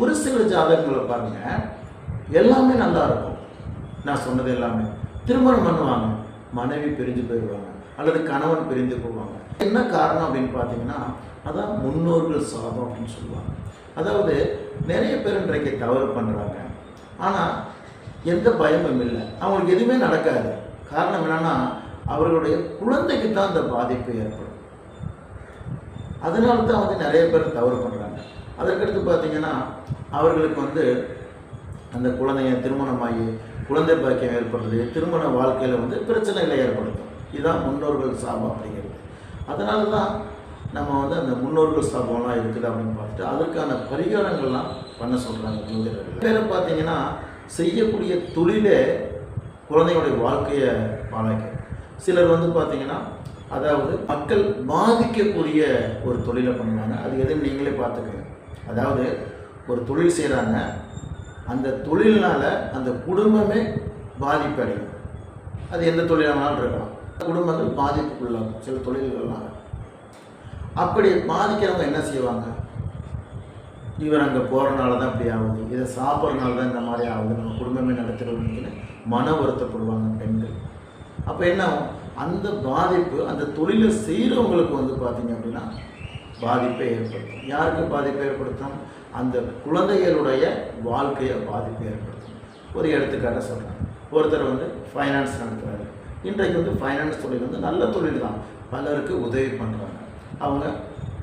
ஒரு சில ஜாதகங்களை பாருங்க. எல்லாமே நல்லா இருக்கும். நான் சொன்னது எல்லாமே. திருமணம் பண்ணுவாங்க. மனைவி பிரிஞ்சு போயிடுவாங்க. அல்லது கணவன் பிரிந்து போவாங்க. என்ன காரணம் அப்படின்னு பார்த்தீங்கன்னா அதான் முன்னோர்கள் சாதம் அப்படின்னு சொல்லுவாங்க. அதாவது நிறைய பேர் இன்றைக்கு தவறு பண்ணுறாங்க ஆனால் எந்த பயமும் இல்லை. அவங்களுக்கு எதுவுமே நடக்காது. காரணம் என்னன்னா அவர்களுடைய குழந்தைக்கு தான் அந்த பாதிப்பு ஏற்படும். அதனால தான் வந்து நிறைய பேர் தவறு பண்ணுறாங்க அதற்கடுத்து பார்த்தீங்கன்னா அவர்களுக்கு வந்து அந்த குழந்தைய திருமணமாகி குழந்தை பாக்கியம் ஏற்படுறது திருமண வாழ்க்கையில் வந்து பிரச்சனைகளை ஏற்படுத்தும். இதுதான் முன்னோர்கள் சாபம் அப்படிங்கிறது. அதனால தான் நம்ம வந்து அந்த முன்னோர்கள் சாபம்லாம் இருக்குது அப்படின்னு பார்த்துட்டு அதற்கான பரிகாரங்கள்லாம் பண்ண சொல்கிறாங்க ஜோதிடர்கள். பேரை பார்த்தீங்கன்னா செய்யக்கூடிய தொழிலே குழந்தைகளுடைய வாழ்க்கையை பாழாக்கும் சிலர் வந்து பார்த்தீங்கன்னா அதாவது மக்கள் பாதிக்கக்கூடிய ஒரு தொழிலை பண்ணுவாங்க. அது எதுன்னு நீங்களே பார்த்துக்கோங்க. அதாவது ஒரு தொழில் செய்கிறாங்க அந்த தொழிலினால் அந்த குடும்பமே பாதிப்படையும் அது எந்த தொழிலானாலும் இருக்கலாம். குடும்பங்கள் பாதிப்புக்குள்ளாகும் சில தொழில்கள்னால. அப்படி பாதிக்கிறவங்க என்ன செய்வாங்க? இவர் அங்கே போகிறனால தான் இப்படி ஆகுது இதை சாப்பிட்றனால தான் இந்த மாதிரி ஆகுது நம்ம குடும்பமே நடத்துகிறவங்கன்னு மன வருத்தப்படுவாங்க பெண்கள். அப்போ என்ன ஆகும்? அந்த பாதிப்பு அந்த தொழிலை செய்கிறவங்களுக்கு வந்து பார்த்தீங்க அப்படின்னா பாதிப்பை ஏற்படுத்தும். யாருக்கு பாதிப்பை ஏற்படுத்தும்? அந்த குழந்தைகளுடைய வாழ்க்கையை பாதிப்பை ஏற்படுத்தும். ஒரு எடுத்துக்காட்ட சொல்கிறேன் ஒருத்தர் வந்து ஃபைனான்ஸ் நடத்துகிறாரு இன்றைக்கு வந்து ஃபைனான்ஸ் தொழில் வந்து நல்ல தொழில் தான். பலருக்கு உதவி பண்ணுறாங்க அவங்க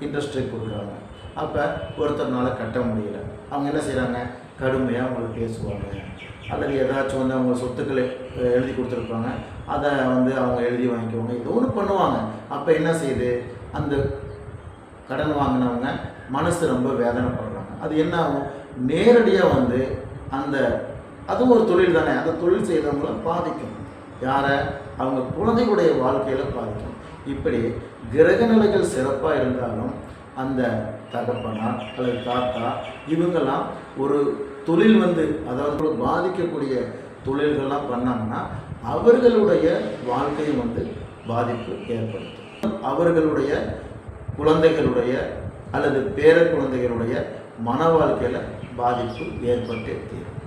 இன்ட்ரெஸ்ட் கொடுக்குறாங்க. அப்போ ஒருத்தர்னால கட்ட முடியல. அவங்க என்ன செய்கிறாங்க கடுமையாக அவங்களை பேசுவாங்க. அல்லது ஏதாச்சும் வந்து அவங்க சொத்துக்களை எழுதி கொடுத்துருப்பாங்க. அதை வந்து அவங்க எழுதி வாங்கிக்குவாங்க. ஏதோ ஒன்று பண்ணுவாங்க. அப்போ என்ன செய்யுது? அந்த கடன் வாங்கினவங்க மனசு ரொம்ப வேதனை பண்ணுறாங்க அது என்ன ஆகும் நேரடியாக வந்து அந்த அதுவும் ஒரு தொழில் தானே. அந்த தொழில் செய்கிறவங்கள பாதிக்கும். யாரை? அவங்க குழந்தைகளுடைய வாழ்க்கையில் பாதிக்கும். இப்படி கிரக நிலைகள் சிறப்பாக இருந்தாலும் அந்த தகப்பனார் அல்லது தாத்தா இவங்கெல்லாம் ஒரு தொழில் வந்து அதாவது பாதிக்கக்கூடிய தொழில்கள்லாம் பண்ணாங்கன்னா அவர்களுடைய வாழ்க்கையும் வந்து பாதிப்பு ஏற்படுத்தும். அவர்களுடைய குழந்தைகளுடைய அல்லது பேர குழந்தைகளுடைய மன வாழ்க்கையில் பாதிப்பு ஏற்பட்டே தீரும்.